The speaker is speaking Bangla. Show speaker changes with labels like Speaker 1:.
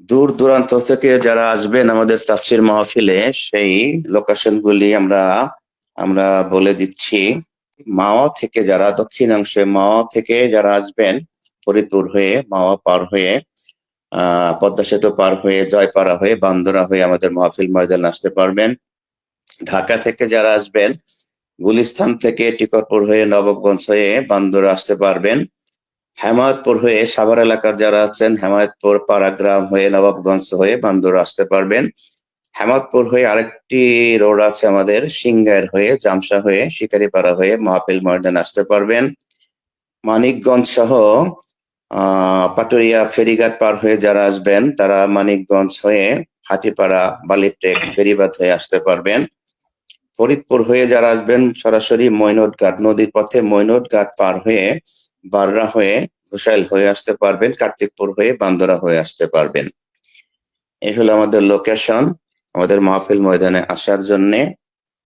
Speaker 1: দূর দূরান্ত থেকে যারা আসবেন আমাদের তাফসির মাহফিলে, সেই লোকেশন গুলি আমরা আমরা বলে দিচ্ছি। মাওয়া থেকে যারা, দক্ষিণাংশে মাওয়া থেকে যারা আসবেন, ফরিদপুর হয়ে, মাওয়া পার হয়ে, আহ, পদ্মা সেতু পার হয়ে, জয়পাড়া হয়ে, বান্দরা হয়ে আমাদের মাহফিল ময়দান আসতে পারবেন। ঢাকা থেকে যারা আসবেন, গুলিস্তান থেকে টিকরপুর হয়ে, নবাবগঞ্জ হয়ে, বান্দরা আসতে পারবেন। হেমায়তপুর হয়ে সাভার এলাকার যারা আছেন, হেমায়তপুর পাড়াগ্রাম হয়ে নবাবগঞ্জ হয়ে বান্দর আসতে পারবেন। হেমায়তপুর হয়ে আরেকটি রোড আছে আমাদের সিংগাইর হয়ে জামসা হয়ে, শিকারিপাড়া হয়ে মাহফিল ময়দান আসতে পারবেন। মানিকগঞ্জ সহ পাটুরিয়া ফেরিঘাট পার হয়ে যারা আসবেন, তারা মানিকগঞ্জ হয়ে হাটিপাড়া বালিটেক ফেরিবাদ হয়ে আসতে পারবেন। ফরিদপুর হয়ে যারা আসবেন, সরাসরি মৈনট ঘাট নদীর পথে মৈনট ঘাট পার হয়ে বাররা হয়ে ঘোষাইল হয়ে আসতে পারবেন, কার্তিকপুর হয়ে বান্দরা হয়ে আসতে পারবেন। এই হলো আমাদের লোকেশন আমাদের মাহফিল ময়দানে আসার জন্য।